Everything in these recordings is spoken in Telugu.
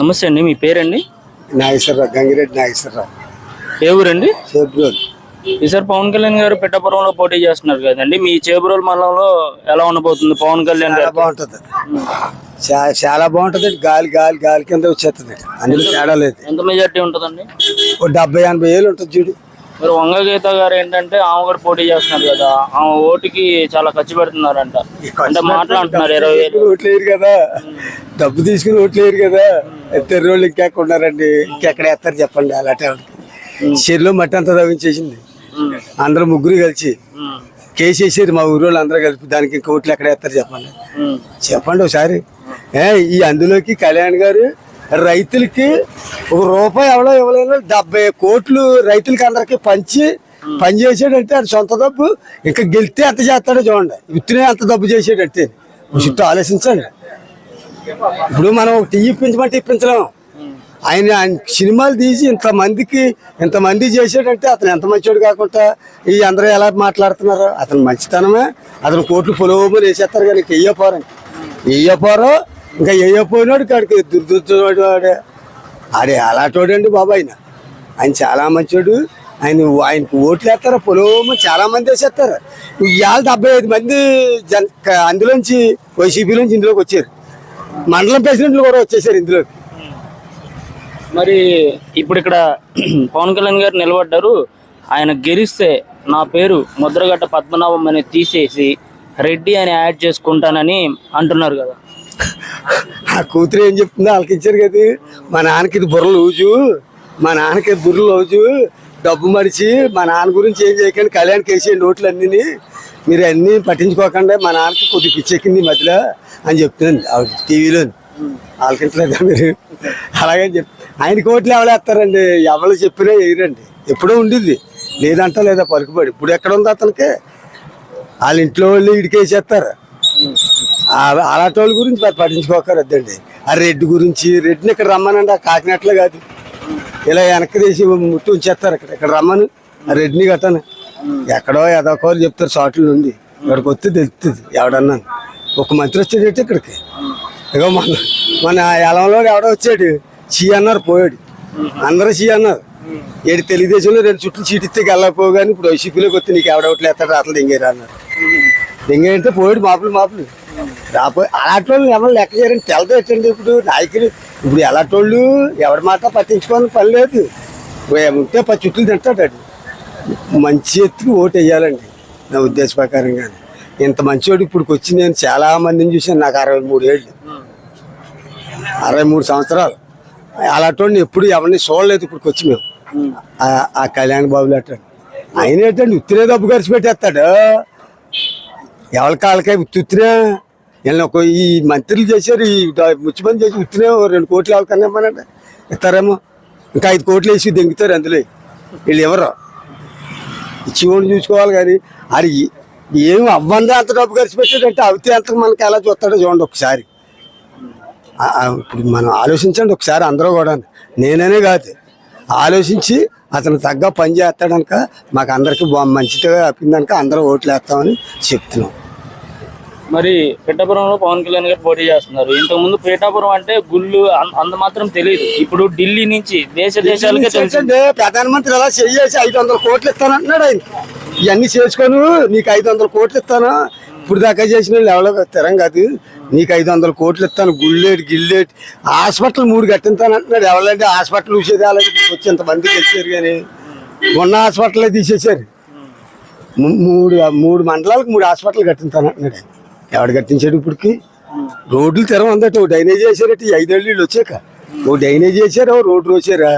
నమస్తే అండి మీ పేరండి? నాగేశ్వరరావు గంగిరెడ్డి నాగేశ్వరరావు. ఏ ఊరండి? ఫిబ్రవరి ఈసారి పవన్ కళ్యాణ్ గారు పిట్టపురంలో పోటీ చేస్తున్నారు కదండి మీ చేబురోలు మండలంలో ఎలా ఉండబోతుంది పవన్ కళ్యాణ్ చాలా గారు బాగుంటుంది. చాలా బాగుంటుంది గాలి గాలి గాలి కింద వచ్చేస్తుంది అందులో తేడా లేదు. ఎంత మెజార్టీ ఉంటుందండి? ఓ డెబ్బై ఎనభై వేలు ఉంటుంది చూడు. మరి వంగ గీత గారు ఏంటంటే ఆమె కూడా పోటీ చేస్తున్నారు కదా. ఆమె ఓటుకి చాలా ఖర్చు పెడుతున్నారంట. అంటే మాట్లాడుతున్నారు ఇరవై వేలు ఓట్లు వేయరు కదా. డబ్బు తీసుకుని ఓట్లు వేయరు కదా. వాళ్ళు ఇంకెక్కడ ఉన్నారండి? ఇంకెక్కడ వేస్తారు చెప్పండి అలాంటి చెరులో మట్టి అంతా తవ్వించేసింది అందరూ ముగ్గురు కలిసి ఉమ్, కేసు వేసేది మా ఊరు వాళ్ళు అందరూ కలిపి. దానికి ఇంకా ఓట్లు ఎక్కడ వేస్తారు చెప్పండి. చెప్పండి ఒకసారి. ఏ ఈ అందులోకి కళ్యాణ్ గారు రైతులకి ఒక రూపాయి ఎవడో ఇవ్వలేదు డెబ్బై కోట్లు రైతులకి అందరికి పంచి పని చేసాడంటే అది సొంత డబ్బు. ఇంకా గెలితే ఎంత చేస్తాడో చూడండి. విత్తునే అంత డబ్బు చేసేటట్టే. చుట్టూ ఆలోచించండి. ఇప్పుడు మనం ఒక టీ ఇప్పించమంటే ఇప్పించలేము. ఆయన ఆయన సినిమాలు తీసి ఇంతమందికి ఇంతమంది చేసేటంటే అతను ఎంత మంచివాడు కాకుండా ఈ అందరూ ఎలా మాట్లాడుతున్నారు? అతను మంచితనమే. అతను కోట్లు పొలవమని వేసేస్తారు కానీ ఇయ్యపోరండి ఇయ్యపోరో ఇంకా వెయ్యపోయినాడు కాడికి? దుర్దుర్చుడు వాడే. ఆడే అలాంటోడండి బాబాయ్ ఆయన. చాలా మంచోడు. ఆయన ఆయనకు ఓట్లు వేస్తారు? పొలం చాలా మంది వేసేస్తారు. ఇవాళ డెబ్బై ఐదు మంది జన్ అందులోంచి వైసీపీలోంచి ఇందులోకి వచ్చారు. మండలం ప్రెసిడెంట్లు కూడా వచ్చేసారు ఇందులోకి. మరి ఇప్పుడు ఇక్కడ పవన్ కళ్యాణ్ గారు నిలబడ్డారు. ఆయన గెలిస్తే నా పేరు ముద్రగట్ట పద్మనాభం అని తీసేసి రెడ్డి అని యాడ్ చేసుకుంటానని అంటున్నారు కదా. ఆ కూతురు ఏం చెప్తుందో ఆలకించారు కదా. మా నాన్నకి ఇది బుర్ర లూజు మా నాన్నకి బుర్రలు బుర్ర లూజు డబ్బు మరిచి మా నాన్న గురించి ఏం చేయకండి. కళ్యాణ్కి వేసేయండి నోట్లు అన్నీ మీరు అన్నీ పట్టించుకోకుండా. మా నాన్నకి కొద్దిగా పిచ్చెక్కింది ఈ మధ్యలో అని చెప్తున్నాను. ఆవిడ టీవీలో. ఆలకించలేదా మీరు? అలాగని చెప్ ఆయన కోట్లు ఎవరేస్తారండి ఎవరు చెప్పినా వేయరండి. ఎప్పుడో ఉండిద్ది. లేదంట లేదా పలుకుబడి. ఇప్పుడు ఎక్కడ ఉంది అతనికి? వాళ్ళ ఇంట్లో వాళ్ళు ఇడికేసేస్తారు. అలాంటి వాళ్ళ గురించి పట్టించుకోకరద్దండి ఆ రెడ్డి గురించి రెడ్డిని ఇక్కడ రమ్మనండి ఆ కాకినాడలో కాదు. ఇలా వెనక్కి తీసి ముట్టు ఉంచేస్తారు ఇక్కడ. ఇక్కడ రమ్మను ఆ రెడ్డిని కట్టను. ఎక్కడో ఎదోకోలు చెప్తారు షార్ట్ల నుండి ఇక్కడికి వస్తే తెలుస్తుంది ఎవడన్నా. ఒక మంత్రి వచ్చేటట్టు ఇక్కడికి. ఇగో మన మన ఎలంలో ఎవడో వచ్చాడు చీ అన్నారు పోయాడు. అందరూ చీ అన్నారు. ఏడు తెలుగుదేశంలో రెండు చుట్టూ చీటిస్తే వెళ్ళకపోవు కానీ ఇప్పుడు వైసీపీలోకి వస్తే నీకు ఎవడోట్లు వేస్తాడు అట్లా దింగేరా అన్నారు. దింగేంటే పోయాడు మాపులు మాపులు. రాపోయి అలాంటి వాళ్ళు ఎవరు లెక్క చేయరని తెలదు వచ్చండి ఇప్పుడు నాయకులు ఇప్పుడు ఎలాంటి వాళ్ళు ఎవరి మాట పట్టించుకోని పని లేదు. ఉంటే పది చుట్టూ తింటాడు మంచి ఎత్తుకు ఓటు వేయాలండి నా ఉద్దేశ ప్రకారంగా ఇంత మంచివాడు ఇప్పుడు వచ్చి నేను చాలా మందిని చూశాను నాకు అరవై మూడు ఏళ్ళు. అరవై మూడు సంవత్సరాలు. అలాంటి ఎప్పుడు ఎవరిని చూడలేదు ఇప్పుడు వచ్చి మేము. ఆ- కళ్యాణ్ బాబులు అట్టాడు ఆయన ఏంటండి ఉత్తిరే డబ్బు ఖర్చు పెట్టేస్తాడు? ఎవరి కాళ్ళకే ఉత్తిరే? వీళ్ళని ఒక ఈ మంత్రులు చేశారు ఈ డ- ముఖ్యమంత్రి చేసి ఉత్తినే ఓ రెండు కోట్లు ఎవరికన్నా ఇస్తారేమో? ఇంకా ఐదు కోట్లు వేసి దెంగుతారు అందులో. వీళ్ళు ఎవరు? ఇచ్చివాడిని చూసుకోవాలి కానీ అది ఏం అవ్వందా అంత డబ్బు ఖర్చు పెట్టాడంటే అవితే అంత మనకి ఎలా చూస్తాడో చూడండి ఒకసారి. ఇప్పుడు మనం ఆలోచించండి ఒకసారి అందరూ కూడా నేననే కాదు. ఆలోచించి అతను తగ్గ పని చేస్తాడనక మాకు అందరికీ మంచిగా అప్పిందనక అందరూ ఓట్లు వేస్తామని చెప్తున్నాం. మరి పిఠాపురంలో పవన్ కళ్యాణ్ గారు పోటీ చేస్తున్నారు. ఇంతకు ముందు పీఠాపురం అంటే గుళ్ళు అంత మాత్రం తెలియదు. ఇప్పుడు ఢిల్లీ నుంచి దేశ దేశాలకే తెలుసు ప్రధానమంత్రి ఎలా చెయ్యేసి ఐదు వందల కోట్లు ఇస్తానంటున్నాడు ఆయన. ఇవన్నీ చేసుకొని నీకు ఐదు వందల కోట్లు ఇస్తాను. ఇప్పుడు దాకా చేసిన వాళ్ళు ఎవరో స్థిరం కాదు. నీకు ఐదు వందల కోట్లు ఇస్తాను గుళ్ళేటి గిల్లేటి హాస్పిటల్ మూడు కట్టిస్తానంటున్నాడు. ఎవరంటే హాస్పిటల్ చూసేది అలాగే వచ్చి ఇంతమంది తెచ్చారు కానీ ఉన్న హాస్పిటలే తీసేశారు. మూడు మూడు మండలాలకు మూడు హాస్పిటల్ కట్టిస్తానంటున్నాడు ఆయన. ఎవడు కట్టించాడు ఇప్పటికి? రోడ్లు తెరం అందట ఓ డ్రైనేజ్ చేశారట ఈ ఐదేళ్ళు వీళ్ళు వచ్చాక. ఓ డ్రైనేజ్ చేశారు ఓ రోడ్డు వచ్చారా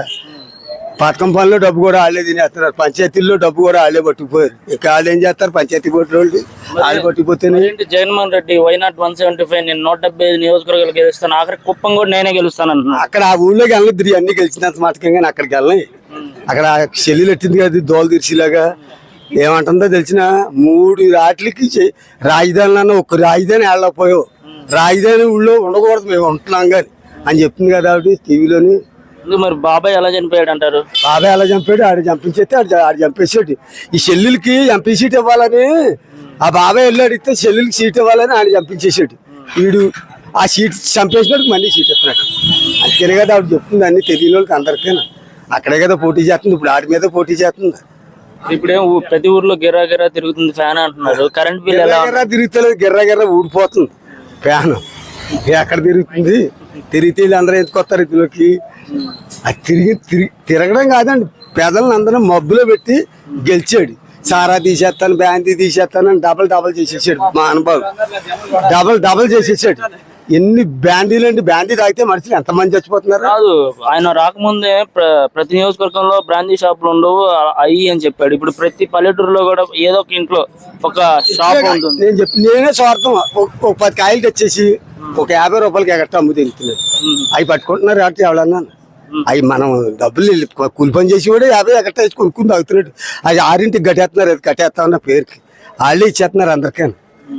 పథకం పనిలో డబ్బు కూడా వాళ్ళే తినేస్తున్నారు పంచాయతీల్లో డబ్బు కూడా వాళ్ళే పట్టుకుపోయారు. ఇక వాళ్ళు ఏం చేస్తారు పంచాయతీ బోర్డు వాళ్ళు వాళ్ళు పట్టుకుపోతేనే. ఏంటి Jaganmohan Reddy why not one seventy five నేను నూట డెబ్బై ఐదు నియోజకవర్గాలు గెలుస్తాను ఆఖరి కుప్పం కూడా నేనే గెలుస్తాను అంటున్నాను అక్కడ ఆ ఊళ్ళోకి వెళ్ళిద్ది అన్ని గెలిచినంత మాటకం కానీ అక్కడికి వెళ్ళని. అక్కడ చెల్లిలు ఎట్టింది కదా దోలు తీర్చిలాగా. ఏమంటుందో తెలిసిన మూడు రాట్లకి చె- రాజధాని అన్న ఒక్క రాజధాని వెళ్ళకపోయావు రాజధాని ఊళ్ళో ఉండకూడదు మేము ఉంటున్నాం కానీ. అని చెప్తుంది కదా ఆవిడ టీవీలోని. మరి బాబాయ్ ఎలా చనిపోయాడు అంటారు? బాబాయ్ ఎలా చంపాడు? ఆడు చంపించేస్తే ఆడు ఆడు చంపేసాడు ఈ చెల్లెలకి ఎంపీ సీట్ ఇవ్వాలని ఆ బాబాయ్ వెళ్ళి అడిగితే చెల్లెలకి సీట్ ఇవ్వాలని ఆడు చంపించేసాడు వీడు ఆ సీట్ చంపేసినట్టు మళ్ళీ సీట్ ఇస్తున్నాడు. అందుకనే కదా ఆవిడ చెప్తుంది అన్ని తెలియని వాళ్ళకి అందరికీ అక్కడే కదా పోటీ చేస్తుంది ఇప్పుడు ఆడి మీద పోటీ చేస్తుంది. ఇప్పుడేం ఊ- ప్రతి ఊర్లో గిరా గిరా తిరుగుతుంది ఫ్యాన్ అంటున్నారు. కరెంట్ బిల్ ఎలా గిర్ర తిరుగుతలేదు గిర్ర గిర్ర ఊడిపోతుంది. ఫ్యాన్. ఎక్కడ తిరుగుతుంది? తిరిగితే వీళ్ళందరూ ఎందుకు వస్తారు ఇందులోకి అది తిరిగి తిరిగి తిరగడం కాదండి. పెదలను అందరం మబ్బులో పెట్టి గెలిచాడు. సారా తీసేస్తాను బ్యాందీ తీసేస్తాను అని డబల్ డబల్ చేసేసాడు మా అనుభవం. డబల్ డబల్ చేసేసాడు. ఎన్ని బ్యాండీలు అండి? బ్యాండీ తాగితే మనుషులు ఎంతమంది చచ్చిపోతున్నారు? కాదు ఆయన రాకముందే ప్ర- ప్రతి నియోజకవర్గంలో బ్రాందీ షాపులు ఉండవు అయ్యి అని చెప్పాడు. ఇప్పుడు ప్రతి పల్లెటూరులో కూడా ఏదో ఒక ఇంట్లో ఒక షాప్ ఉంటుంది. నేను చెప్పి నేనే స్వార్థం. ఒక- పది కాయలు తెచ్చేసి ఒక యాభై రూపాయలకి ఎగట్ట అమ్ము తింటున్నాడు అవి పట్టుకుంటున్నారు కాబట్టి ఎవడన్నా అవి మనం డబ్బులు కూలి పని చేసి కూడా యాభై ఎగట్ట వేసి కొనుక్కుని తాగుతున్నాడు అది ఆరింటికి గట్టేస్తున్నారు అది కట్టేస్తామన్న పేరుకి. వాళ్ళే ఇచ్చేస్తున్నారు అందరికీ.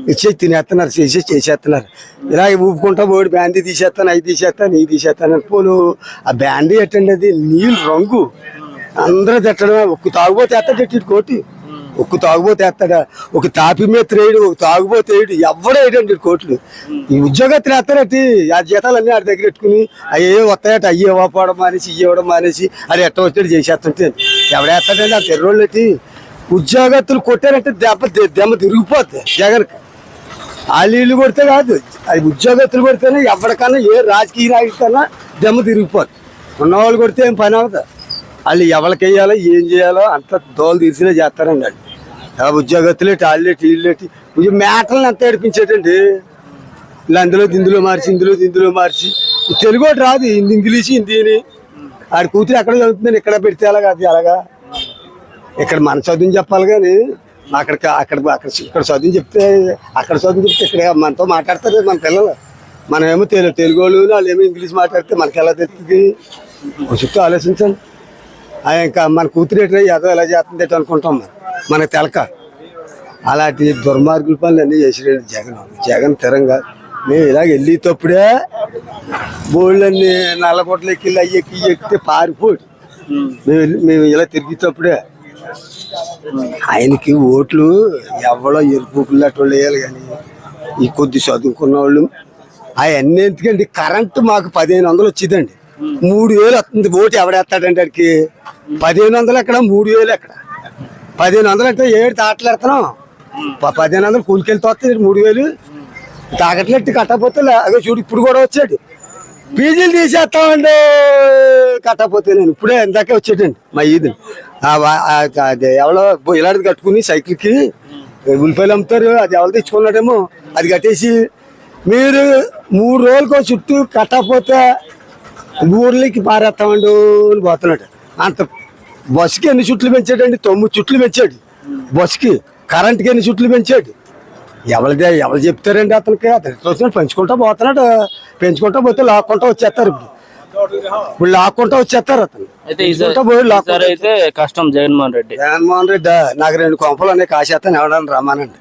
ఇచ్చేసి తినేస్తున్నారు చేసేసి చేసేస్తున్నారు. ఇలా ఊపుకుంటా పోయి బ్యాండీ తీసేస్తాను అవి తీసేస్తాను ఇవి తీసేస్తాను పోను ఆ బ్యాండీ ఎట్టండి అది? నీళ్ళు రంగు. అందరూ తిట్టడమే. ఒక్క తాగుబోతే ఎత్తాడు ఇటు కోటి. ఒక్క తాగుబోతే ఎత్తాడా? ఒక తాపి మీద త్రేడు ఒక తాగుబోతే వేయడు ఎవడో వేయడండి కోట్లు. ఈ ఉద్యోగస్తులు ఎత్తారటి ఆ జీతాలన్నీ ఆడి దగ్గర పెట్టుకుని అయ్యే వస్తాయట అయ్యి ఇవ్వకపోవడం మానేసి ఇవ్వడం మానేసి అది ఎట్ట వచ్చాడు చేసేస్తుంటే. ఎవడేస్తాడండి ఆ తెర్రోళ్ళటి ఉద్యోగస్తులు కొట్టారంటే దెబ్బ దెబ్బ తిరిగిపోద్ది. జగన్కి వాళ్ళు కొడితే కాదు అది ఉద్యోగస్తులు కొడితేనే ఎవరికైనా ఏ రాజకీయ నాయకుడికన్నా దెమ్మ తిరిగిపోద్ది. ఉన్నవాళ్ళు కొడితే ఏం పని అవుతుంది వాళ్ళు ఎవరికి వేయాలో ఏం చేయాలో అంత దోలు తీసినా చేస్తారండి వాళ్ళు ఆ ఉద్యోగస్తులు టాయిలెట్ ఇల్లేటి మేటలను ఎంత ఏడిపించేటండి. ఇలా అందులో ఇందులో మార్చి ఇందులో ఇందులో మార్చి. తెలుగు రాదు హిందీ ఇంగ్లీష్ హిందీని. ఆడి కూతురు ఎక్కడ చదువుతుందని ఇక్కడ పెడితే అలాగా అది అలాగా ఇక్కడ మన చదువుని చెప్పాలి కానీ అక్కడికి అక్కడ అక్కడ ఇక్కడ చదువు చెప్తే అక్కడ చదువు చెప్తే ఇక్కడ మనతో మాట్లాడతారు మన పిల్లలు. మనమేమో తెలుగు తెలుగు వాళ్ళు వాళ్ళు ఏమో ఇంగ్లీష్ మాట్లాడితే మనకి ఎలా తెలుస్తుంది? ఒక చుట్టూ ఆలోచించండి ఇంకా మన కూతురు ఎట్లా ఏదో ఎలా చేస్తుంది ఎటు అనుకుంటాం మనం? మనకు తెలక. అలాంటి దుర్మార్గుల పనులు అన్నీ చేసినాడు జగన్. జగన్ తిరంగా. మేము ఇలాగ వెళ్ళేటప్పుడే బోళ్ళన్నీ నల్లగొట్టలు ఎక్కి అయ్యి ఎక్కి ఎక్కితే పారిపోయి మేము వెళ్ళి- మేము ఇలా తిరిగేటప్పుడే ఆయనకి ఓట్లు ఎవడో ఎరుపు వాళ్ళు వేయాలి కానీ ఈ కొద్ది చదువుకున్న వాళ్ళు అవన్నీ ఎందుకండి? కరెంటు మాకు పదిహేను వందలు వచ్చిందండి. మూడు వేలు వస్తుంది. ఓటు ఎవడేస్తాడండి అడికి పదిహేను వందలు ఎక్కడ? మూడు వేలు ఎక్కడ? పదిహేను వందలు అంటే ఏడు తాటలేడుతున్నాం పదిహేను వందలు కూలికెళ్ళి వస్తుంది మూడు వేలు తాగట్లెట్టి కట్టకపోతే అదే చూడు ఇప్పుడు కూడా వచ్చాడు. పీజీలు తీసేస్తామండి. కట్టకపోతే నేను ఇప్పుడే ఇందాకే వచ్చేటండి మా ఈది ఎవరో ఇలాంటిది కట్టుకుని సైకిల్కి ఉల్లిపాయలు అమ్ముతారు అది ఎవరు తెచ్చుకున్నాడేమో అది కట్టేసి మీరు మూడు రోజులకు చుట్టూ కట్టకపోతే ఊర్లకి పారేస్తామండు అని పోతున్నాడు. అంత బస్సుకి ఎన్ని చుట్లు పెంచాడండి? తొమ్మిది చుట్లు పెంచాడు. బస్సుకి కరెంట్కి ఎన్ని చుట్లు పెంచాడు? ఎవరిదే ఎవరు చెప్తారండి అతనికి? అతను పెంచుకుంటా పోతున్నాడు. పెంచుకుంటా పోతే లాక్కుంటా వచ్చేస్తారు ఇప్పుడు. ఇప్పుడు లాక్కుంటా వచ్చేస్తారు అతను. అయితే ఈసారి అయితే కష్టం జగన్మోహన్ రెడ్డి. జగన్మోహన్ రెడ్డి నాకు రెండు కొంపలు అన్నీ కాసేస్తాను ఎవడని రమ్మానండి.